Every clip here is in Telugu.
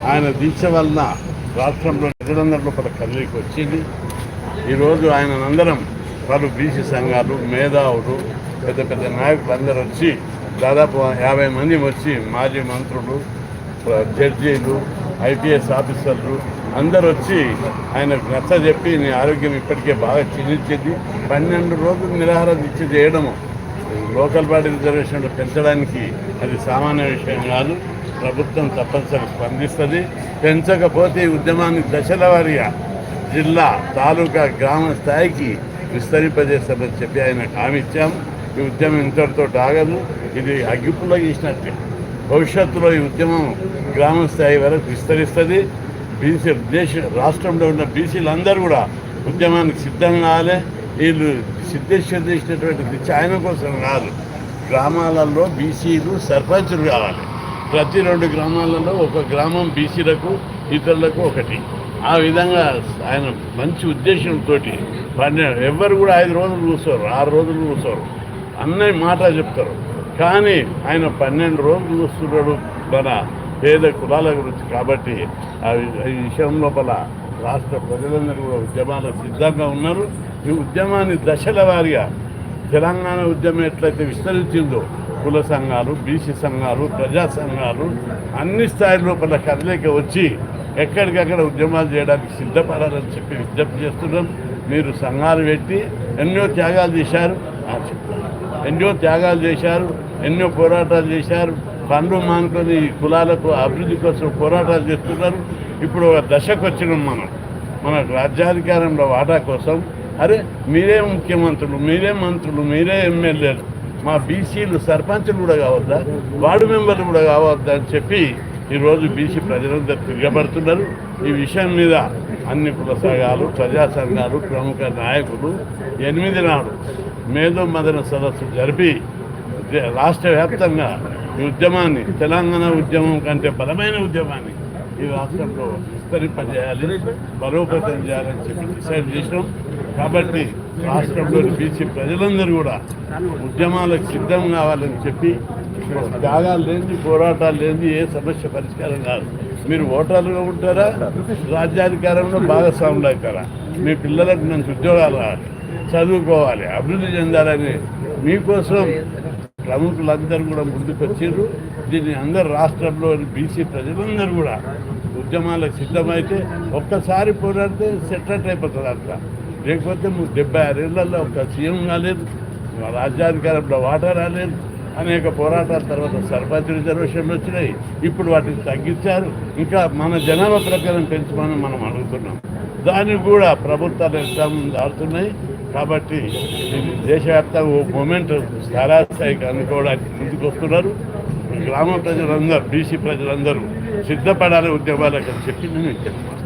ఆయన దీక్ష వలన రాష్ట్రంలో ప్రజలందరిలో పలు కదలికి వచ్చింది. ఈరోజు ఆయన అందరం పలు బీసీ సంఘాలు మేధావులు పెద్ద పెద్ద నాయకులు అందరూ వచ్చి దాదాపు యాభై మంది వచ్చి మాజీ మంత్రులు జడ్జీలు ఐపీఎస్ ఆఫీసర్లు అందరు వచ్చి ఆయనకు నచ్చ చెప్పి నీ ఆరోగ్యం ఇప్పటికే బాగా క్షీణించింది. పన్నెండు రోజులు నిరాహార దీక్ష చేయడము. లోకల్ బాడీ రిజర్వేషన్లు పెంచడానికి అది సామాన్య విషయం కాదు. ప్రభుత్వం తప్పనిసరి స్పందిస్తుంది. పెంచకపోతే ఈ ఉద్యమాన్ని దశల వారీగా జిల్లా తాలూకా గ్రామ స్థాయికి విస్తరింపజేస్తామని చెప్పి ఆయన హామీ ఈ ఉద్యమం ఇంతటితో ఆగదు. ఇది అగ్గిపుల్ల చేసినట్టే. భవిష్యత్తులో ఈ ఉద్యమం గ్రామ స్థాయి వరకు విస్తరిస్తుంది. బీసీ దేశ రాష్ట్రంలో ఉన్న బీసీలు అందరూ కూడా ఉద్యమానికి సిద్ధం కావాలి వీళ్ళు సిద్ధేశ్వర చేసినటువంటి దిశ ఆయన కోసం కాదు. గ్రామాలలో బీసీలు సర్పంచులు కావాలి. ప్రతి రెండు గ్రామాలలో ఒక గ్రామం బీసీలకు ఇతరులకు ఒకటి. ఆ విధంగా ఆయన మంచి ఉద్దేశంతో పన్నెండు ఎవరు కూడా ఐదు రోజులు కూర్చోరు ఆరు రోజులు కూర్చోరు. అన్నయ్య మాట చెప్తారు. కానీ ఆయన పన్నెండు రోజులు చూస్తున్నాడు మన పేద కులాల గురించి కాబట్టి ఈ విషయం లోపల రాష్ట్ర ప్రజలందరూ కూడా ఉద్యమాలకు సిద్ధంగా ఉన్నారు. ఈ ఉద్యమాన్ని దశల వారీగా తెలంగాణ ఉద్యమం ఎట్లయితే విస్తరించిందో కుల సంఘాలు బీసీ సంఘాలు ప్రజా సంఘాలు అన్ని స్థాయి లోపల కదలిక వచ్చి ఎక్కడికక్కడ ఉద్యమాలు చేయడానికి సిద్ధపడాలని చెప్పి విజ్ఞప్తి చేస్తున్నాం. మీరు సంఘాలు పెట్టి ఎన్నో త్యాగాలు చేశారు. ఎన్నో త్యాగాలు చేశారు ఎన్నో పోరాటాలు చేశారు. పండ్లు మానుకొని ఈ కులాలకు అభివృద్ధి కోసం పోరాటాలు చేస్తున్నారు. ఇప్పుడు ఒక దశకు వచ్చినాం మనం. మన రాజ్యాధికారంలో వాటా కోసం. అరే మీరే ముఖ్యమంత్రులు మీరే మంత్రులు మీరే ఎమ్మెల్యేలు. మా బీసీలు సర్పంచులు కూడా కావద్దా? వార్డు మెంబర్లు కూడా కావద్దా అని చెప్పి ఈరోజు బీసీ ప్రజలందరూ తిరగబడుతున్నారు. ఈ విషయం మీద అన్ని కుల సంఘాలు ప్రజా సంఘాలు ప్రముఖ నాయకులు ఎనిమిది నాడు మేధో మదన సదస్సు జరిపి రాష్ట్ర వ్యాప్తంగా ఈ ఉద్యమాన్ని తెలంగాణ ఉద్యమం కంటే బలమైన ఉద్యమాన్ని ఈ రాష్ట్రంలో విస్తరింపజేయాలి బలోపేతం చేయాలని చెప్పి డిసైడ్ చేసినాం. కాబట్టి రాష్ట్రంలోని బీసీ ప్రజలందరూ కూడా ఉద్యమాలకు సిద్ధం కావాలని చెప్పి త్యాగాలు లేని పోరాటాలు లేని ఏ సమస్య పరిష్కారం కాదు. మీరు ఓటర్లుగా ఉంటారా? రాజ్యాధికారంలో భాగస్వాములు అవుతారా? మీ పిల్లలకు మంచి ఉద్యోగాలు రావాలి చదువుకోవాలి అభివృద్ధి చెందాలని మీకోసం ప్రముఖులందరూ కూడా ముందుకు వచ్చారు దీన్ని అందరు రాష్ట్రంలో బీసీ ప్రజలందరూ కూడా ఉద్యమాలకు సిద్ధమైతే ఒక్కసారి పోరాడితే సెటిల్ అయిపోతుంది అంతా. లేకపోతే నువ్వు డెబ్బై ఆరేళ్ళలో ఒక సీఎం కాలేదు రాజ్యాధికారంలో వాటా రాలేదు. అనేక పోరాటాల తర్వాత సర్పంచ్ రిజర్వేషన్లు వచ్చినాయి. ఇప్పుడు వాటిని తగ్గించారు. ఇంకా మన జనాభా ప్రకారం పెంచమని మనం అడుగుతున్నాం. దానికి కూడా ప్రభుత్వాలు ఎగ్జామ్ దాడుతున్నాయి కాబట్టి ఇది దేశవ్యాప్తంగా ఓ మూమెంట్ స్థాయికి అనుకోవడానికి ముందుకు వస్తున్నారు. గ్రామ ప్రజలందరూ బీసీ ప్రజలందరూ సిద్ధపడాలి ఉద్యమాలకు అని చెప్పి నేను చెప్తున్నాను.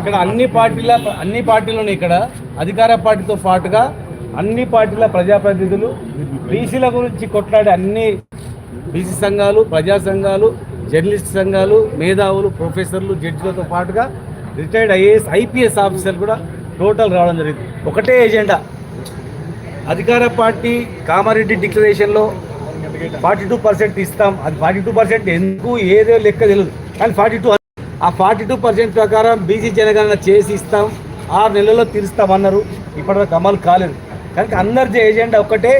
ఇక్కడ అన్ని పార్టీల అన్ని పార్టీలను ఇక్కడ అధికార పార్టీతో పాటుగా అన్ని పార్టీల ప్రజాప్రతినిధులు బీసీల గురించి కొట్లాడే అన్ని బీసీ సంఘాలు ప్రజా సంఘాలు జర్నలిస్ట్ సంఘాలు మేధావులు ప్రొఫెసర్లు జడ్జిలతో పాటుగా రిటైర్డ్ ఐఏఎస్ ఐపీఎస్ ఆఫీసర్లు కూడా టోటల్ రావడం జరిగింది. ఒకటే ఎజెండా. అధికార పార్టీ కామారెడ్డి డిక్లరేషన్లో ఫార్టీ టూ పర్సెంట్ ఇస్తాం. అది ఫార్టీ టూ పర్సెంట్ ఎందుకు ఏదో లెక్క తెలియదు. కానీ ఫార్టీ టూ ఆ ఫార్టీ టూ పర్సెంట్ ప్రకారం బీసీ జనగణన చేసి ఇస్తాం. ఆరు నెలల్లో తీరుస్తామన్నారు. ఇప్పటివరకు అమలు కాలేదు. కనుక అందరిది ఏజెండా ఒక్కటే.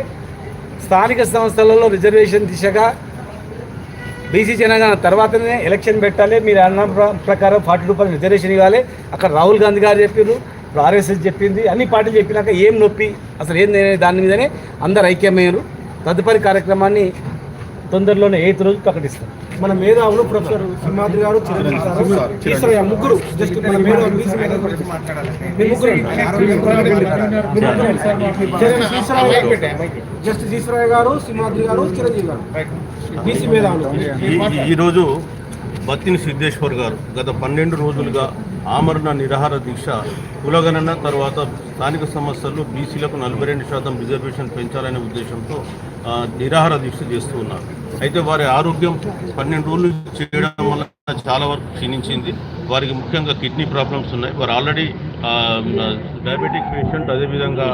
స్థానిక సంస్థలలో రిజర్వేషన్ దిశగా బీసీ జనగణన తర్వాతనే ఎలక్షన్ పెట్టాలి. మీరు అన్న ప్రకారం ఫార్టీ టూ పర్సెంట్ రిజర్వేషన్ ఇవ్వాలి. అక్కడ రాహుల్ గాంధీ గారు చెప్పారు ఇప్పుడు ఆర్ఎస్ఎస్ చెప్పింది అన్ని పార్టీలు చెప్పినాక ఏం నొప్పి? అసలు ఏంది దాని మీదనే అందరు ఐక్యమయ్యారు. తదుపరి కార్యక్రమాన్ని తొందరలోనే ఎయిత్ రోజు ప్రకటిస్తాం మన మేధావులు ప్రొఫెసర్ సింహాద్రి గారు చిరంజీవి ముగ్గురు జస్ట్ మన మేధావులు. ఈశ్వరయ్య ఈశ్వరయ్య గారు సింహాద్రి గారు చిరంజీవి గారు. బీసీ మేధావులు. ఈ- ఈరోజు బత్తిని సిద్ధేశ్వర్ గారు గత పన్నెండు రోజులుగా ఆమరణ నిరాహార దీక్ష కులగణన తర్వాత స్థానిక సంస్థల్లో బీసీలకు నలభై రెండు శాతం రిజర్వేషన్ పెంచాలనే ఉద్దేశంతో నిరాహార దీక్ష చేస్తూ ఉన్నారు. అయితే వారి ఆరోగ్యం పన్నెండు రోజులు చేయడం వల్ల చాలా వరకు క్షీణించింది. వారికి ముఖ్యంగా కిడ్నీ ప్రాబ్లమ్స్ ఉన్నాయి. వారు ఆల్రెడీ డయాబెటిక్ పేషెంట్ అదేవిధంగా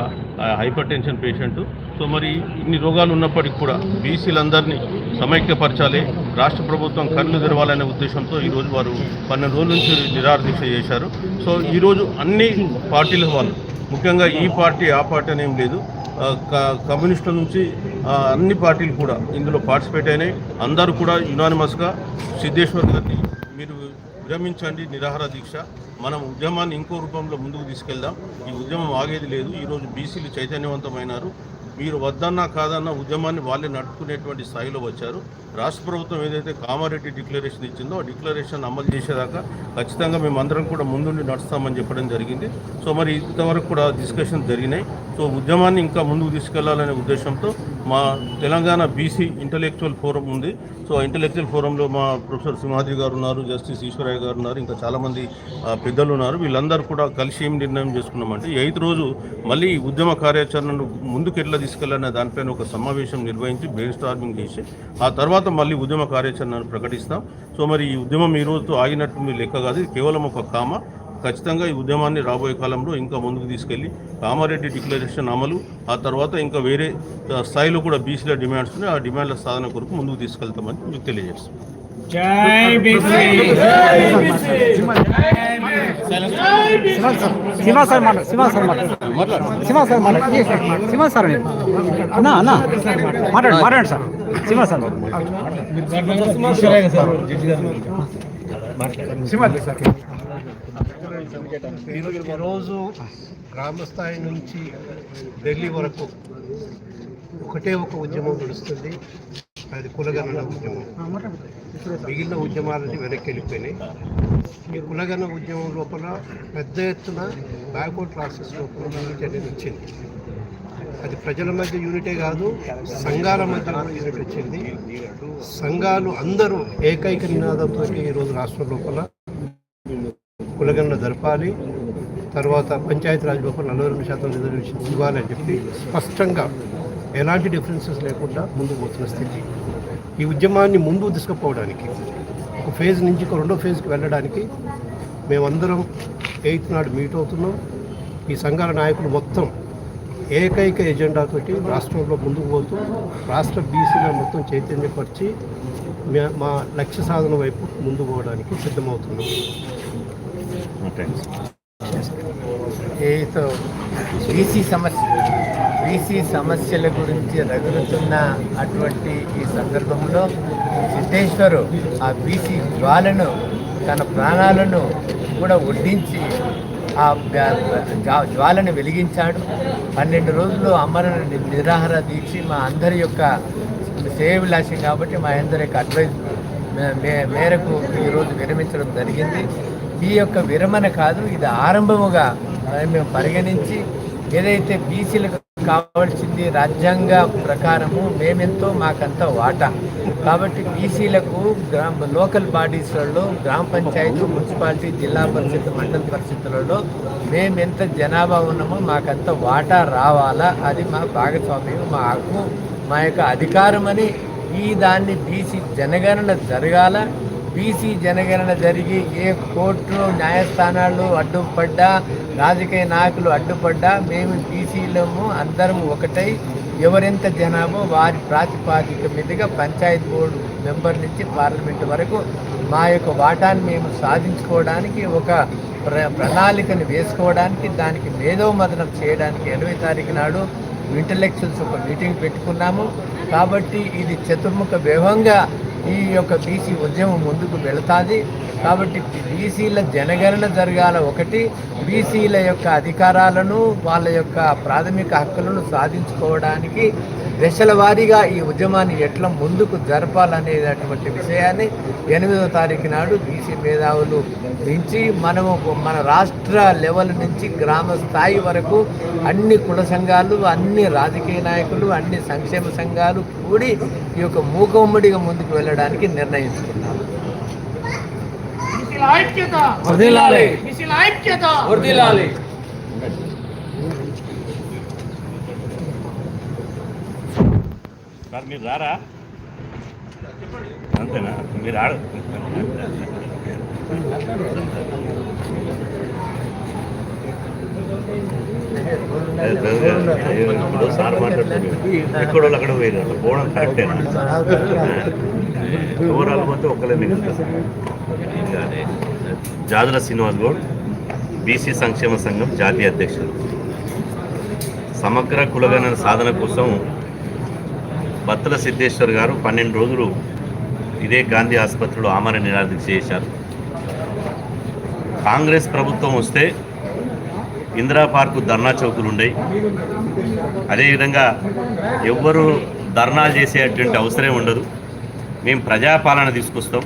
హైపర్ టెన్షన్ పేషెంట్ సో మరి ఇన్ని రోగాలు ఉన్నప్పటికీ కూడా బీసీలందరినీ సమైక్యపరచాలి. రాష్ట్ర ప్రభుత్వం కళ్ళు తెరవాలనే ఉద్దేశంతో ఈరోజు వారు పన్నెండు రోజుల నుంచి నిరాదీక్ష చేశారు. సో ఈరోజు అన్ని పార్టీల వాళ్ళు ముఖ్యంగా ఈ పార్టీ ఆ పార్టీ అనేం లేదు. కమ్యూనిస్టుల నుంచి అన్ని పార్టీలు కూడా ఇందులో పార్టిసిపేట్ అయినాయి. అందరూ కూడా యునానిమస్గా సిద్ధేశ్వర్ గారిని మీరు విరమించండి నిరాహార దీక్ష. మనం ఉద్యమాన్ని ఇంకో రూపంలో ముందుకు తీసుకెళ్దాం. ఈ ఉద్యమం ఆగేది లేదు. ఈరోజు బీసీలు చైతన్యవంతమైనారు. మీరు వద్దన్నా కాదన్నా ఉద్యమాన్ని వాళ్ళే నడుపుకునేటువంటి స్థాయిలో వచ్చారు. రాష్ట్ర ప్రభుత్వం ఏదైతే కామారెడ్డి డిక్లరేషన్ ఇచ్చిందో ఆ డిక్లరేషన్ అమలు చేసేదాకా ఖచ్చితంగా మేమందరం కూడా ముందుండి నడుస్తామని చెప్పడం జరిగింది. సో మరి ఇంతవరకు కూడా డిస్కషన్ జరిగినాయి. సో ఉద్యమాన్ని ఇంకా ముందుకు తీసుకెళ్ళాలనే ఉద్దేశంతో మా తెలంగాణ బీసీ ఇంటలెక్చువల్ ఫోరం ఉంది. సో ఆ ఇంటలెక్చువల్ ఫోరంలో మా ప్రొఫెసర్ సింహాద్రి గారు ఉన్నారు జస్టిస్ ఈశ్వరయ్య గారు ఉన్నారు ఇంకా చాలామంది పెద్దలు ఉన్నారు. వీళ్ళందరూ కూడా కలిసి ఏం నిర్ణయం చేసుకున్నామంటే ఈ ఐదు రోజు మళ్ళీ ఈ ఉద్యమ కార్యాచరణను ముందుకు ఎట్లా తీసుకెళ్ళనే దానిపైన ఒక సమావేశం నిర్వహించి బ్రెయిన్ స్టార్మింగ్ చేసి ఆ తర్వాత మళ్ళీ ఉద్యమ కార్యాచరణను ప్రకటిస్తాం. సో మరి ఈ ఉద్యమం ఈ రోజుతో ఆగినట్టు మీ లెక్క కాదు. కేవలం ఒక కామ. ఖచ్చితంగా ఈ ఉద్యమాన్ని రాబోయే కాలంలో ఇంకా ముందుకు తీసుకెళ్ళి కామారెడ్డి డిక్లరేషన్ అమలు ఆ తర్వాత ఇంకా వేరే స్థాయిలో కూడా బీసీల డిమాండ్స్ ఉన్నాయి. ఆ డిమాండ్ల సాధన కొరకు ముందుకు తీసుకెళ్తామని మీకు తెలియజేస్తాం శివ సార్ మాట శివ సార్ మాట శివ సార్ మాట శివ సార్ నేను అన్నా అన్నా. మాట్లాడండి మాట్లాడండి సార్. శివ సార్ ఈరోజు గ్రామ స్థాయి నుంచి ఢిల్లీ వరకు ఒకటే ఒక ఉద్యమం నడుస్తుంది. అది కులగణన ఉద్యమం. మిగిలిన ఉద్యమాలన్నీ వెనక్కి వెళ్ళిపోయినాయి. ఈ కులగణ ఉద్యమం లోపల పెద్ద ఎత్తున బ్యాక్వర్డ్ ప్రాసెస్ లోపల యూనిట్ అనేది వచ్చింది. అది ప్రజల మధ్య యూనిటే కాదు సంఘాల మధ్య యూనిట్ వచ్చింది. సంఘాలు అందరూ ఏకైక నినాదంతో ఈరోజు రాష్ట్రం లోపల కులగణన జరపాలి. తర్వాత పంచాయతీరాజ్ లోపల నలభై రెండు శాతం రిజర్వేషన్ ఇవ్వాలని చెప్పి స్పష్టంగా ఎలాంటి డిఫరెన్సెస్ లేకుండా ముందుకు పోతున్న స్థితి. ఈ ఉద్యమాన్ని ముందుకు తీసుకుపోవడానికి ఒక ఫేజ్ నుంచి ఒక రెండో ఫేజ్కి వెళ్ళడానికి మేమందరం ఎయిత్ నాడు మీట్ అవుతున్నాం. ఈ సంఘాల నాయకులు మొత్తం ఏకైక ఎజెండాతోటి రాష్ట్రంలో ముందుకు పోతూ రాష్ట్ర బీసీలో మొత్తం చైతన్యపరిచి మే- మా లక్ష్య సాధన వైపు ముందుకు పోవడానికి సిద్ధమవుతున్నాం. ఏతో బీసీ సమస్య. బీసీ సమస్యల గురించి రగులుతున్న అటువంటి ఈ సందర్భంలో సిద్ధేశ్వరు ఆ బీసీ జ్వాలను తన ప్రాణాలను కూడా ఒడ్డించి ఆ జ్వా- జ్వాలను వెలిగించాడు. పన్నెండు రోజులు అమర నిరాహార దీక్ష మా అందరి యొక్క శ్రేయవిలాసం కాబట్టి మా అందరి యొక్క అడ్వైజ్ మేరకు ఈరోజు విరమించడం జరిగింది. ఈ యొక్క విరమణ కాదు ఇది ఆరంభముగా మేము పరిగణించి ఏదైతే బీసీలకు కావాల్సింది రాజ్యాంగ ప్రకారము మేమెంతో మాకంత వాటా. కాబట్టి బీసీలకు గ్రామ లోకల్ బాడీస్లలో గ్రామ పంచాయతీ మున్సిపాలిటీ జిల్లా పరిషత్ మండల పరిషత్తులలో మేమెంత జనాభా ఉన్నామో మాకంత వాటా రావాలా. అది మా భాగస్వామ్యం మా హక్కు మా యొక్క అధికారమని ఈ దాన్ని బీసీ జనగణన జరగాల. బీసీ జనగణన జరిగి ఏ కోర్టు న్యాయస్థానాలు అడ్డుపడ్డా రాజకీయ నాయకులు అడ్డుపడ్డా మేము బీసీలము అందరం ఒకటై ఎవరెంత జనాభా వారి ప్రాతిపాదిక మీదుగా పంచాయత్ బోర్డు మెంబర్ నుంచి పార్లమెంట్ వరకు మా యొక్క వాటాన్ని మేము సాధించుకోవడానికి ఒక ప్ర ప్రణాళికను వేసుకోవడానికి దానికి మేధోమదనం చేయడానికి ఎనభై తారీఖు నాడు ఇంటలెక్చువల్స్ ఒక మీటింగ్ పెట్టుకున్నాము. కాబట్టి ఇది చతుర్ముఖ వ్యూహంగా ఈ యొక్క బీసీ ఉద్యమం ముందుకు వెళుతుంది. కాబట్టి బీసీల జనగణన జరగాల ఒకటి బీసీల యొక్క అధికారాలను వాళ్ళ యొక్క ప్రాథమిక హక్కులను సాధించుకోవడానికి దశల వారీగా ఈ ఉద్యమాన్ని ఎట్లా ముందుకు జరపాలనేటటువంటి విషయాన్ని ఎనిమిదవ తారీఖు నాడు బీసీ మేధావులు నుంచి మనము మన రాష్ట్ర లెవెల్ నుంచి గ్రామ స్థాయి వరకు అన్ని కుల సంఘాలు అన్ని రాజకీయ నాయకులు అన్ని సంక్షేమ సంఘాలు కూడి ఈ యొక్క మూకమ్మడిగా ముందుకు వెళ్ళడానికి నిర్ణయించుకున్నాము సార్ మీరు రారా? అంతేనా? మీరు ఆడ ఇప్పుడు సార్ మాట్లాడుతుంది వాళ్ళు అక్కడ పోయిన పోవడం కరెక్టే ఓవరాల్ మొత్తం ఒక్కలే మిగులుతుంది జాదుల శ్రీనివాస్ గౌడ్ బీసీ సంక్షేమ సంఘం జాతీయ అధ్యక్షుడు సమగ్ర కులగణన సాధన కోసం బత్తల సిద్ధేశ్వర్ గారు పన్నెండు రోజులు ఇదే గాంధీ ఆసుపత్రిలో ఆమరణ నిరాదీక్ష చేశారు. కాంగ్రెస్ ప్రభుత్వం వస్తే ఇందిరా పార్కు ధర్నా చౌకులు ఉండేవి అదేవిధంగా ఎవ్వరు ధర్నాలు చేసేటువంటి అవసరం ఉండదు. మేము ప్రజాపాలన తీసుకొస్తాం.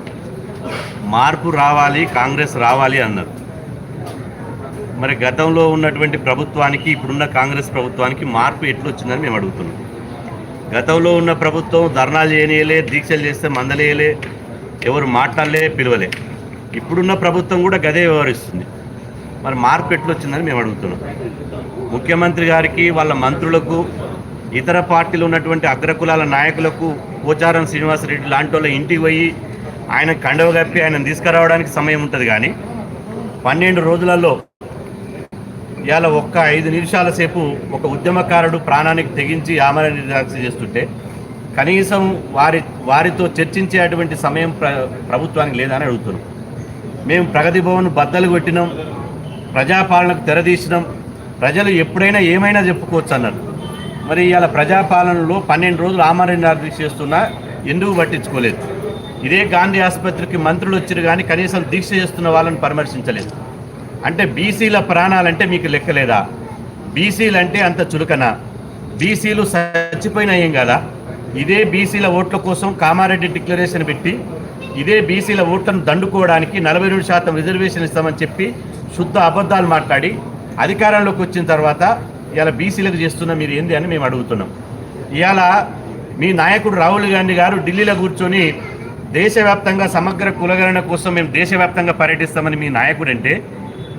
మార్పు రావాలి కాంగ్రెస్ రావాలి అన్నారు. మరి గతంలో ఉన్నటువంటి ప్రభుత్వానికి ఇప్పుడున్న కాంగ్రెస్ ప్రభుత్వానికి మార్పు ఎట్లా వచ్చిందని మేము అడుగుతున్నాం. గతంలో ఉన్న ప్రభుత్వం ధర్నాలు చేయనీయలే దీక్షలు చేస్తే మందలేయలే ఎవరు మాట్లాడలే పిలవలే. ఇప్పుడున్న ప్రభుత్వం కూడా గదే వ్యవహరిస్తుంది. మరి మార్పు ఎట్లా వచ్చిందని మేము అడుగుతున్నాం. ముఖ్యమంత్రి గారికి వాళ్ళ మంత్రులకు ఇతర పార్టీలు ఉన్నటువంటి అగ్రకులాల నాయకులకు పోచారం శ్రీనివాసరెడ్డి లాంటి వాళ్ళ ఇంటికి పోయి ఆయన కండవ కప్పి ఆయన తీసుకురావడానికి సమయం ఉంటుంది కానీ పన్నెండు రోజులలో ఇవాళ ఒక్క ఐదు నిమిషాల సేపు ఒక ఉద్యమకారుడు ప్రాణానికి తెగించి ఆమరణ నిరాక్ష చేస్తుంటే కనీసం వారి వారితో చర్చించేటువంటి సమయం ప్ర ప్రభుత్వానికి లేదని అడుగుతున్నాం. మేము ప్రగతి భవన్ బద్దలు కొట్టినాం ప్రజాపాలనకు తెరదీసినాం ప్రజలు ఎప్పుడైనా ఏమైనా చెప్పుకోవచ్చు అన్నారు. మరి ఇవాళ ప్రజాపాలనలో పన్నెండు రోజులు ఆమరణ నిరాక్ష చేస్తున్నా ఎందుకు పట్టించుకోలేదు? ఇదే గాంధీ ఆసుపత్రికి మంత్రులు వచ్చారు కానీ కనీసం దీక్ష చేస్తున్న వాళ్ళని పరామర్శించలేదు. అంటే బీసీల ప్రాణాలంటే మీకు లెక్కలేదా? బీసీలు అంటే అంత చులకన. బీసీలు చచ్చిపోయినాయేం కదా? ఇదే బీసీల ఓట్ల కోసం కామారెడ్డి డిక్లరేషన్ పెట్టి ఇదే బీసీల ఓట్లను దండుకోవడానికి నలభై రెండు శాతం రిజర్వేషన్ ఇస్తామని చెప్పి శుద్ధ అబద్ధాలు మాట్లాడి అధికారంలోకి వచ్చిన తర్వాత ఇలా బీసీలకు చేస్తున్న మీరు ఏంది అని మేము అడుగుతున్నాం. ఇవాళ మీ నాయకుడు రాహుల్ గాంధీ గారు ఢిల్లీలో కూర్చొని దేశవ్యాప్తంగా సమగ్ర కులగణన కోసం మేము దేశవ్యాప్తంగా పర్యటిస్తామని మీ నాయకుడు అంటే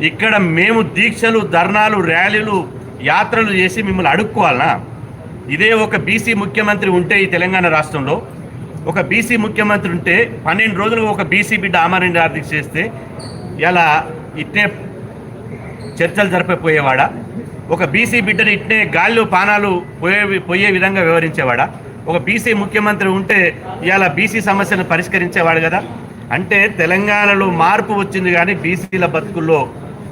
ఇక్కడ మేము దీక్షలు ధర్నాలు ర్యాలీలు యాత్రలు చేసి మిమ్మల్ని అడుక్కోవాలనా? ఇదే ఒక బీసీ ముఖ్యమంత్రి ఉంటే ఈ తెలంగాణ రాష్ట్రంలో. ఒక బీసీ ముఖ్యమంత్రి ఉంటే పన్నెండు రోజులు ఒక బీసీ బిడ్డ ఆమరణ ఆర్థిక చేస్తే ఇలా ఇట్నే చర్చలు జరపపోయేవాడా? ఒక బీసీ బిడ్డని ఇట్నే గాల్లో పానాలు పోయే పోయే విధంగా వివరించేవాడా ఒక బీసీ ముఖ్యమంత్రి ఉంటే ఇవాళ బీసీ సమస్యను పరిష్కరించేవాడు కదా? అంటే తెలంగాణలో మార్పు వచ్చింది కానీ బీసీల బతుకుల్లో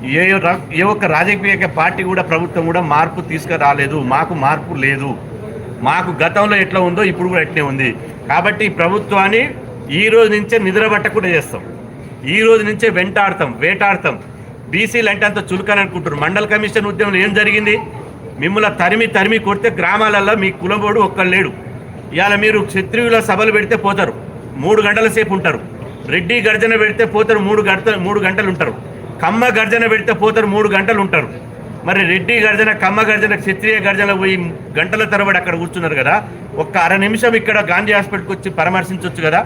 ఏ ఏ ఒక్క రాజకీయ పార్టీ కూడా ప్రభుత్వం కూడా మార్పు తీసుకురాలేదు. మాకు మార్పు లేదు. మాకు గతంలో ఎట్లా ఉందో ఇప్పుడు కూడా ఎట్లే ఉంది. కాబట్టి ప్రభుత్వాన్ని ఈ రోజు నుంచే నిద్రపట్టకుండా చేస్తాం. ఈ రోజు నుంచే వెంటాడతాం వేటాడతాం. బీసీలు అంటే అంత చులకని అనుకుంటారు మండల కమిషన్ ఉద్యమంలో ఏం జరిగింది? మిమ్మల్ని తరిమి తరిమి కొడితే గ్రామాలలో మీ కులబోడు ఒక్కడు లేడు. ఇవాళ మీరు క్షత్రియుల సభలు పెడితే పోతారు. మూడు గంటల సేపు ఉంటారు. రెడ్డి గర్జన పెడితే పోతారు. మూడు గంట మూడు గంటలు ఉంటారు. కమ్మ గర్జన పెడితే పోతారు మూడు గంటలు ఉంటారు. మరి రెడ్డి గర్జన కమ్మ గర్జన క్షత్రియ గర్జన పోయి గంటల తరబడి అక్కడ కూర్చున్నారు కదా. ఒక్క అర నిమిషం ఇక్కడ గాంధీ హాస్పిటల్కి వచ్చి పరామర్శించవచ్చు కదా.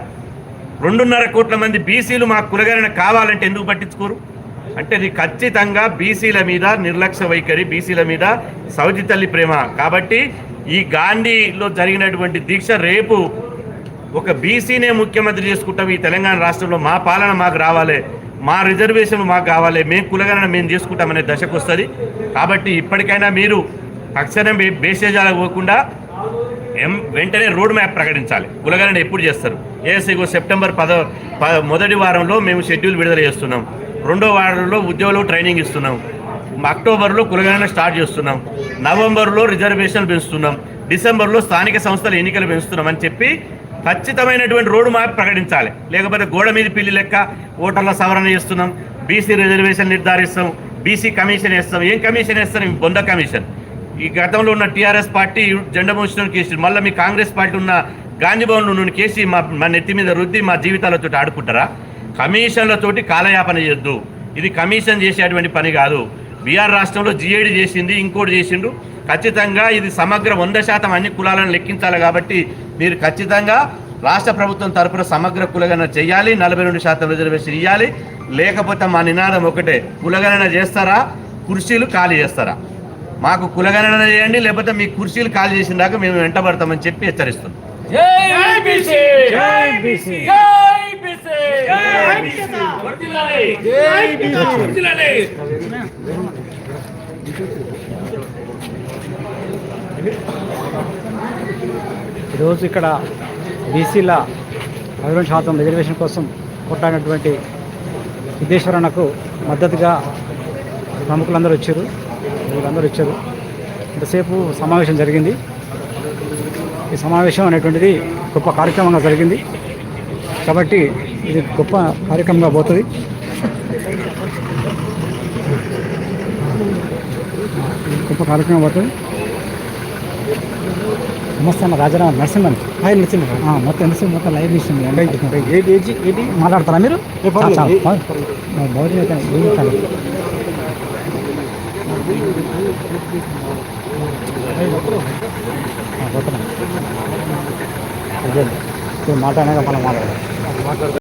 రెండున్నర కోట్ల మంది బీసీలు మా కులగరణ కావాలంటే ఎందుకు పట్టించుకోరు? అంటే ఇది ఖచ్చితంగా బీసీల మీద నిర్లక్ష్య వైఖరి బీసీల మీద సౌజి తల్లి ప్రేమ. కాబట్టి ఈ గాంధీలో జరిగినటువంటి దీక్ష రేపు ఒక బీసీనే ముఖ్యమంత్రి చేసుకుంటాం ఈ తెలంగాణ రాష్ట్రంలో. మా పాలన మాకు రావాలి. మా రిజర్వేషన్ మాకు కావాలి మేము కులగణన మేము చేసుకుంటామనే దశకు వస్తుంది. కాబట్టి ఇప్పటికైనా మీరు తక్షణం బేసేజాలకు పోకుండా ఎం వెంటనే రోడ్ మ్యాప్ ప్రకటించాలి. కులగణన ఎప్పుడు చేస్తారు? ఏఎస్ఐగో సెప్టెంబర్ పద మొదటి వారంలో మేము షెడ్యూల్ విడుదల చేస్తున్నాం. రెండో వారంలో ఉద్యోగులు ట్రైనింగ్ ఇస్తున్నాం. అక్టోబర్లో కులగణన స్టార్ట్ చేస్తున్నాం. నవంబర్లో రిజర్వేషన్ పెంచుతున్నాం. డిసెంబర్లో స్థానిక సంస్థల ఎన్నికలు పెంచుతున్నాం అని చెప్పి ఖచ్చితమైనటువంటి రోడ్డు మ్యాప్ ప్రకటించాలి. లేకపోతే గోడ మీద పిల్లి లెక్క ఓటర్ల సవరణ చేస్తున్నాం. బీసీ రిజర్వేషన్ నిర్ధారిస్తాం. బీసీ కమిషన్ వేస్తాం. ఏం కమిషన్ వేస్తాం? బొంద కమిషన్ ఈ గతంలో ఉన్న టీఆర్ఎస్ పార్టీ జెండా మోషన్ కేసు మళ్ళీ మీ కాంగ్రెస్ పార్టీ ఉన్న గాంధీ నుండి ఉన్న కేసి మా మా నెత్తి మీద రుద్ది మా జీవితాలతో ఆడుకుంటారా? కమిషన్లతోటి కాలయాపన చేయొద్దు. ఇది కమిషన్ చేసేటువంటి పని కాదు. బీఆర్ రాష్ట్రంలో జిఏడి చేసింది ఇంకోటి చేసిండు. ఖచ్చితంగా ఇది సమగ్ర వంద శాతం అన్ని కులాలను లెక్కించాలి కాబట్టి మీరు ఖచ్చితంగా రాష్ట్ర ప్రభుత్వం తరపున సమగ్ర కులగణన చేయాలి నలభై రెండు శాతం రిజర్వేషన్ ఇవ్వాలి లేకపోతే మా నినాదం ఒకటే కులగణన చేస్తారా? కుర్చీలు ఖాళీ చేస్తారా? మాకు కులగణన చేయండి లేకపోతే మీ కుర్చీలు ఖాళీ చేసిన దాకా మేము వెంటబడతామని చెప్పి హెచ్చరిస్తున్నాం. ఈరోజు ఇక్కడ బీసీల పదిహేను శాతం రిజర్వేషన్ కోసం కొట్టాడినటువంటి సిద్ధేశ్వరన్నకు మద్దతుగా ప్రముఖులందరూ వచ్చారు. వీళ్ళందరూ వచ్చారు. ఇంతసేపు సమావేశం జరిగింది. ఈ సమావేశం అనేటువంటిది గొప్ప కార్యక్రమంగా జరిగింది. కాబట్టి ఇది గొప్ప కార్యక్రమంగా పోతుంది గొప్ప కార్యక్రమం పోతుంది నమస్తే అన్న రాజారావు నరసింహన్ హాయ్ నరసింహ మొత్తం నరసింహ మొత్తం లైవ్ ఇస్తుంది మాట్లాడతారా మీరు భౌతిక అయితే ఏం కాదు. ఆ,